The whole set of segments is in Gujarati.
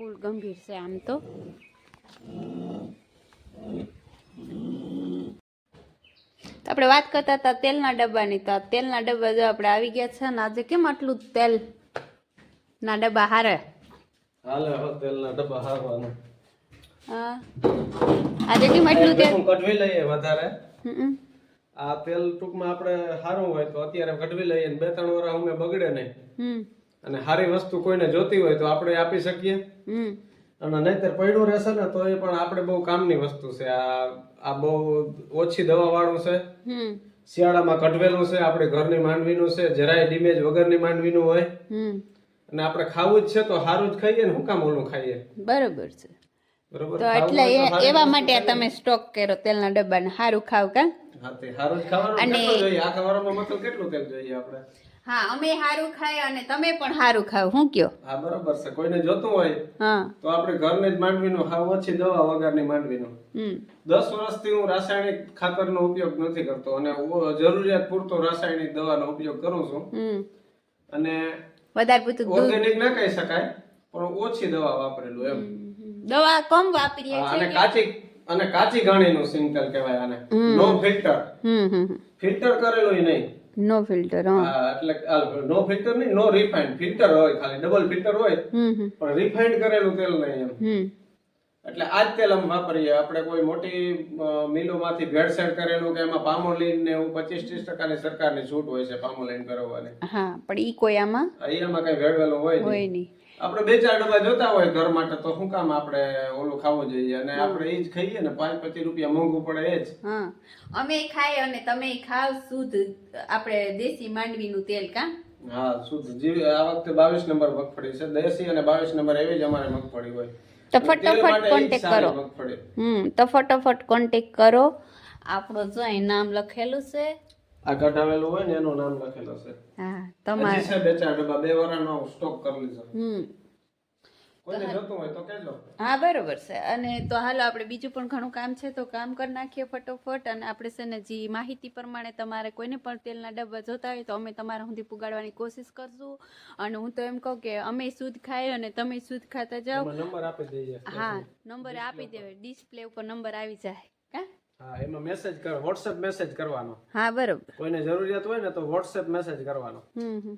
ફૂલ ગંભીર છે આમ તો. આપણે વાત કરતા હતા તેલના ડબ્બાની. તો તેલના ડબ્બા જો આપણે આવી ગયા છે ને આજે કેમ આટલું તેલ? ના ડબ્બા હારે. હાલે હો તેલના ડબ્બા હારવાના. હા. આજે કેમ આટલું તેલ? કઢવી લઈએ વધારે. આ તેલ ટૂંકમાં આપણે સારું હોય તો અત્યારે કઢવી લઈએ બે ત્રણ વાર અમે બગડે નહીં. હમ. અને સારી વસ્તુ કોઈને જોતી હોય તો આપણે આપી શકીએ. અને નહીતર પડ્યું રહેશે ને તો એ પણ આપણે બહુ કામની વસ્તુ છે. આ આ બહુ ઓછી દવા વાળું છે શિયાળામાં કઢવેલું છે આપણે ઘરની માંડવીનું છે. જરાય ડીમેજ વગરની માંડવીનું હોય. અને આપણે ખાવું જ છે તો સારું જ ખાઈએ ને હું કામ ઓલું ખાઈએ? બરોબર છે. બરોબર તો એટલે એવા માટે આ તમે સ્ટોક કર્યો તેલના ડબ્બાને. સારું ખાવ કા? હા તે સારું જ ખાવાનું અને જોઈએ. આખા વારમાં મતલબ કેટલું તેલ જોઈએ આપણે? હા અમે સારું ખાય અને તમે પણ સારું ખાવ. હું કયો? હા બરોબર છે. કોઈને જોતું હોય હા. તો આપણે ઘરને જ માંડવીનું હાવ ઓછી દવા વગરની માંડવીનું. દસ વર્ષથી હું રાસાયણિક ખાતરનો ઉપયોગ નથી કરતો અને જરૂરિયાત પૂરતો રાસાયણિક દવાનો ઉપયોગ કરું છું. અને વધારે પૂરતું ઓર્ગેનિક ના કહી શકાય પણ ઓછી દવા વાપરેલું એમ. દવા કમ વાપરીએ છીએ અને કાચી અને કાચી ઘાણીનું સિંગતેલ કહેવાય આને. નો ફિલ્ટર. ફિલ્ટર કરેલું નહીં. નો ફિલ્ટર એટલે નો ફિલ્ટર નહીં નો રિફાઇન્ડ ફિલ્ટર હોય ખાલી ડબલ ફિલ્ટર હોય. પણ રિફાઇન્ડ કરેલું તેલ નહીં એમ. એટલે આ જ તેલ અમે વાપરીએ. આપણે કોઈ મોટી મિલોમાંથી ભેળસેળ કરેલું કે એમાં પામોલીન ને એવું પચીસ ત્રીસ ટકાની સરકારની છૂટ હોય છે પામોલીન કરવાની હા પણ ઈ કોઈ આમાં? અહીંયામાં કઈ ભેળવેલું હોય હોય નહીં. આપણે બે ચાર ડબ્બા જોતા હોય ઘર માટે તો શું કામ આપણે ઓલું ખાવું જોઈએ? અને આપણે એ જ ખાઈએ ને પાંચ પચીસ રૂપિયા મોંઘું પડે એ જ. હા. અમે ખાય અને તમે ખાવ શુદ્ધ આપણે દેશી માંડવીનું તેલ કા? હા શુદ્ધ. જીવ આ વખતે બાવીસ નંબર મગફળી છે. દેશી અને બાવીસ નંબર એવી જ અમારે મગફળી હોય. તો ફટાફટ કોન્ટેક કરો. હમ તો ફટાફટ કોન્ટેક કરો. આપણો જો અહીં નામ લખેલું છે. આ કઢાવેલું હોય ને એનું નામ લખેલું છે. હા તમારે છે બે ચાર ડબ્બા બે વાળાનો સ્ટોક કરી લીધો હમ. કોઈને જોતું હોય તો કહેજો. હા બરોબર છે. અને તો હાલો આપણે બીજું પણ ઘણું કામ છે તો કામ કરી નાખીએ ફટોફટ. અને આપણે છે ને જે માહિતી પ્રમાણે તમારે કોઈને પણ તેલના ડબ્બા જોતા હોય તો અમે તમારા સુધી પુગાડવાની કોશિશ કરશું. અને હું તો એમ કહું કે અમે શુદ્ધ ખાઈએ અને તમે શુદ્ધ ખાતા જાઓ. નંબર આપી દઈએ હા નંબર આપી દેવાય. ડિસ્પ્લે ઉપર નંબર આવી જાય. કા હા એમાં મેસેજ કર વોટ્સએપ મેસેજ કરવાનો. હા બરોબર. કોઈને જરૂરિયાત હોય ને તો વોટ્સએપ મેસેજ કરવાનો. હમ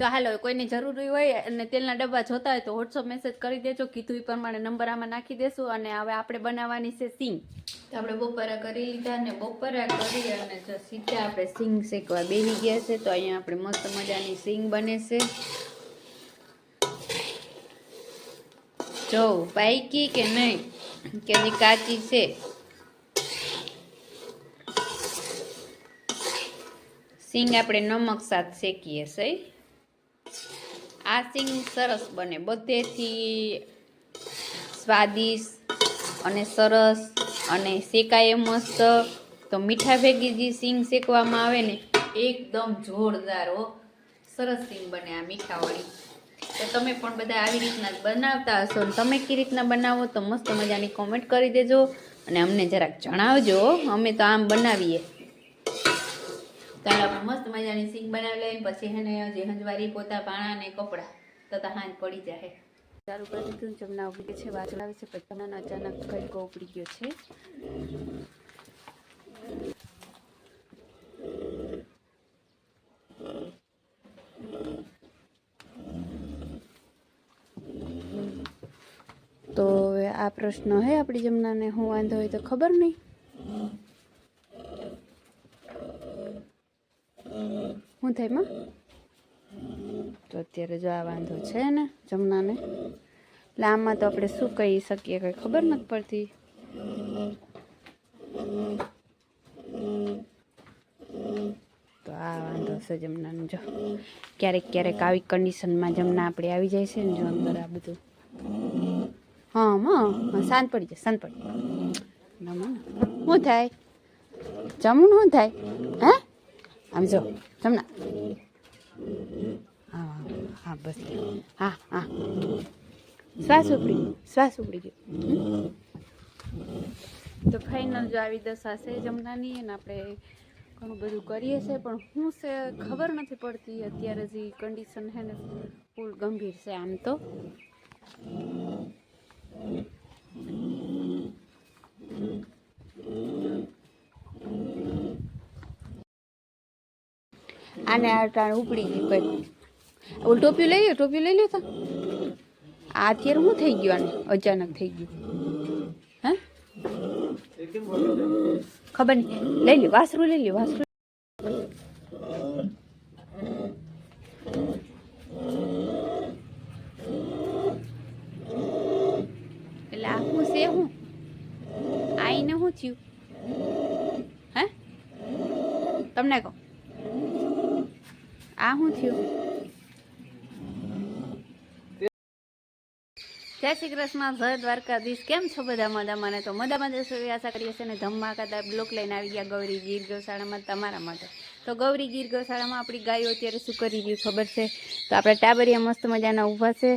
તો હાલો કોઈને જરૂરી હોય અને તેલના ડબ્બા જોતા હોય તો વોટ્સઅપ મેસેજ કરી દેજો. કીધું એ પ્રમાણે નંબર આમાં નાખી દેશું અને હવે આપણે બનાવવાની છે સિંગ તો આપણે બપોરા કરી લીધા ને બપોરા કરી અને જો સીધા આપણે સિંગ શેકવા બેસી ગયા છે તો અહીંયા આપણે મસ્ત મજાની સિંગ બને છે. જો પાઈકી કે નહીં? કે કાચી છે? સિંગ આપણે નમક સાથ શેકીએ છે. આ સિંગ સરસ બને. બધેથી સ્વાદિષ્ટ અને સરસ અને શેકાય મસ્ત. તો મીઠા ભેગી જે સિંગ શેકવામાં આવે ને, એકદમ જોરદાર હો. સરસ સિંગ બને આ મીઠાવાળી. તો તમે પણ બધા આવી રીતના બનાવતા હશો અને તમે કઈ રીતના બનાવો તો મસ્ત મજાની કોમેન્ટ કરી દેજો અને અમને જરાક જણાવજો અમે તો આમ બનાવીએ. આપણે મસ્ત મજાની સિંગ બનાવી લઈને પછી હેને હજી હંજવારી પોતા પાણા ને કપડાં, તો તો હાંજ પડી જાય સારું કરી દીધું જમના ઉપડી છે આવે છે, પછી અચાનક કઈકો ઉપડી ગયો છે. તો આ પ્રશ્ન હે આપણી જમનાને હું વાંધો હોય તો ખબર નહીં. શું તો અત્યારે જો આ વાંધો છે ને જમનાને. એટલે આમાં તો આપણે શું કહી શકીએ કંઈ ખબર નથી પડતી. તો આ વાંધો છે જમનાનું. જો ક્યારેક ક્યારેક આવી કન્ડિશનમાં જમના આપણે આવી જાય છે ને જો અંદર આ બધું. હા હા, શાંત પડી જાય શાંત પડી જાય. શું થાય? જમવું શું થાય? હે? આમ જો જમના હા હા બસ. હા હા. શ્વાસ ઉપડી ગયો, શ્વાસ ઉપડી ગયો. તો ફાઇનલ જો આવી દશા છે જમનાની, અને આપણે ઘણું બધું કરીએ છીએ, પણ શું છે ખબર નથી પડતી અત્યારે જે કન્ડિશન છે ને ફૂલ ગંભીર છે આમ તો. આને આ ઉપડી ગઈ કોઈ. ઓલું ટોપી લઈ લો ટોપી લઈ લો તો. આ અત્યારે શું થઈ ગયું આને? અચાનક થઈ ગયું. હા? ખબર નહીં. લઈ લ્યો વાસરું લઈ લ્યો વાસરું એટલે આ શું છે હું આઈને શું થયું હે તમને કહો આ શું થયું? જય શ્રી કૃષ્ણ, જય દ્વારકાધીશ. કેમ છો બધા મજા મને તો મજામાં જશો એવી આશા કરીએ છીએ ને ધમાકાદાર બ્લોક લઈને આવી ગયા ગૌરી ગીર ગૌશાળામાં તમારા માટે. તો ગૌરી ગીર ગૌશાળામાં આપણી ગાયો અત્યારે શું કરી રહ્યું ખબર છે? તો આપણે ટાબરિયા મસ્ત મજાના ઊભા છે.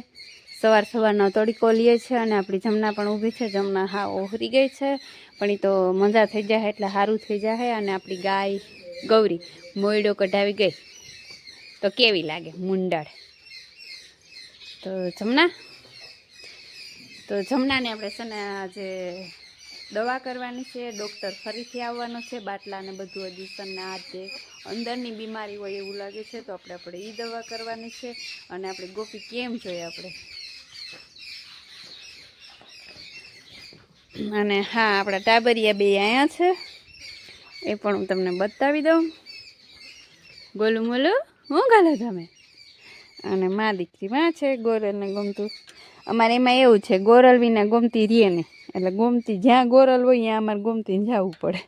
સવાર સવારનો તડકો લઈએ છીએ અને આપણી જમના પણ ઊભી છે. જમના હા ઓહરી ગઈ છે, પણ એ તો મજા થઈ જાય એટલે સારું થઈ જાય અને આપણી ગાય ગૌરી મોયડો કઢાવી ગઈ. તો કેવી લાગે? મુંડળ. તો જમના તો જમનાને આપણે છે ને આજે દવા કરવાની છે, ડૉક્ટર ફરીથી આવવાનો છે, બાટલા ને બધું સનને આ જે અંદરની બીમારી હોય એવું લાગે છે, તો આપણે આપણે એ દવા કરવાની છે અને આપણે ગોપી કેમ જોઈએ આપણે? અને હા, આપણા ટાબરિયા બે અહીંયા છે. એ પણ હું તમને બતાવી દઉં. ગોલું મોલું. હું ગાલો તમે અને મા દીકરી માં છે ગોરલને ગમતું. અમારે એમાં એવું છે, ગોરલ વિના ગમતી રીએ ને, એટલે ગમતી જ્યાં ગોરલ હોય ત્યાં અમારે ગમતી જવું પડે.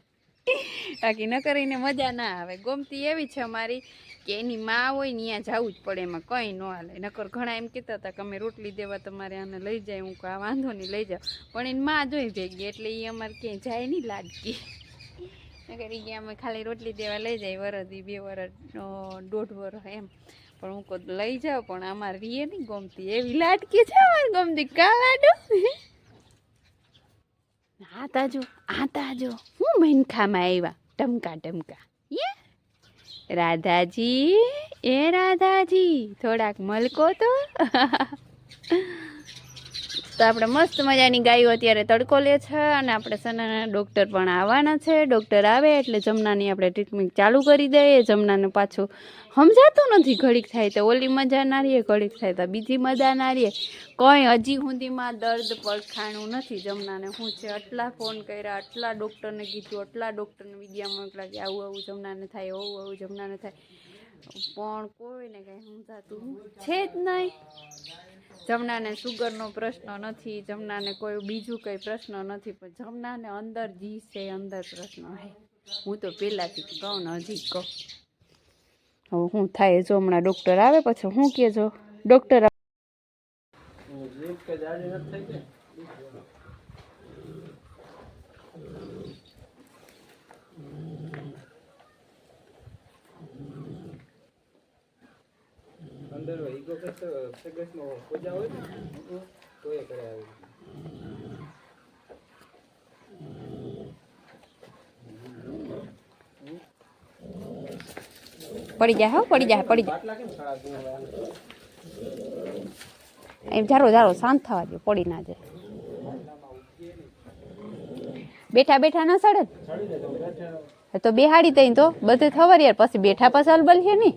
બાકી ન કરીને મજા ના આવે. ગમતી એવી છે અમારી કે એની માં હોય ને ત્યાં જવું જ પડે, એમાં કંઈ ન હાલે. નકર ઘણા એમ કહેતા હતા કે અમે રોટલી દેવા તમારે આને લઈ જાય, હું આ વાંધો નહીં, લઈ જાઓ. પણ એની માં જોઈ ભેગી, એટલે એ અમારે ક્યાંય જાય નહીં લાડકી નકર ગયા અમે ખાલી રોટલી દેવા લઈ જાય વરદી બે વરસ દોઢ વરસ એમ. પણ હું કહું લઈ જાઉં પણ અમારે રીએ નહીં ગમતી. એવી લાટકી છે અમારે ગમતી. કા લાડુ હા તાજો આ તાજો હું મનખામાં આવ્યા ટમકા ટમકા. યે? રાધાજી, એ રાધાજી. થોડાક મલકો તો. તો આપણે મસ્ત મજાની ગાયો અત્યારે તડકો લે છે અને આપણે સનાના ડૉક્ટર પણ આવવાના છે. ડૉક્ટર આવે એટલે જમનાની આપણે ટ્રીટમેન્ટ ચાલુ કરી દઈએ. જમનાને પાછું સમજાતું નથી. ઘડીક થાય તો ઓલી મજા ના રહીએ ઘડીક થાય તો બીજી મજા ના રહીએ કંઈ હજી સુધીમાં દર્દ, પડખાણું નથી જમનાને. શું છે આટલા ફોન કર્યા, આટલા ડૉક્ટરને કીધું, આટલા ડૉક્ટરને વિડીયા મોકલા કે આવું આવું જમનાને થાય, આવું આવું જમનાને થાય. પણ કોઈને કાંઈ સમજાતું છે જ નહીં. જમનાને સુગરનો પ્રશ્ન નથી, જમનાને કોઈ બીજું કંઈ પ્રશ્ન નથી, પણ જમનાને અંદર જી છે, અંદર પ્રશ્ન છે હું તો પહેલાંથી કહું ને હજી કહું. શું થાય જો હમણાં ડૉક્ટર આવે, પછી હું કહેજો. ડૉક્ટર કે જાડી નથી થઈ ગઈ? અંદર ઈગો કશો સગસમાં પૂજા હોય ને તો એ કરે આવી પડી જાય હો પડી જાય પડી જાય? એમ જારો જારો શાંત થવા દે પડી ના જાય. બેઠા બેઠા ના સડે? તો બેહાડી તઈ તો બધે થવા યાર. પછી બેઠા પછી અલબલ છે નહીં.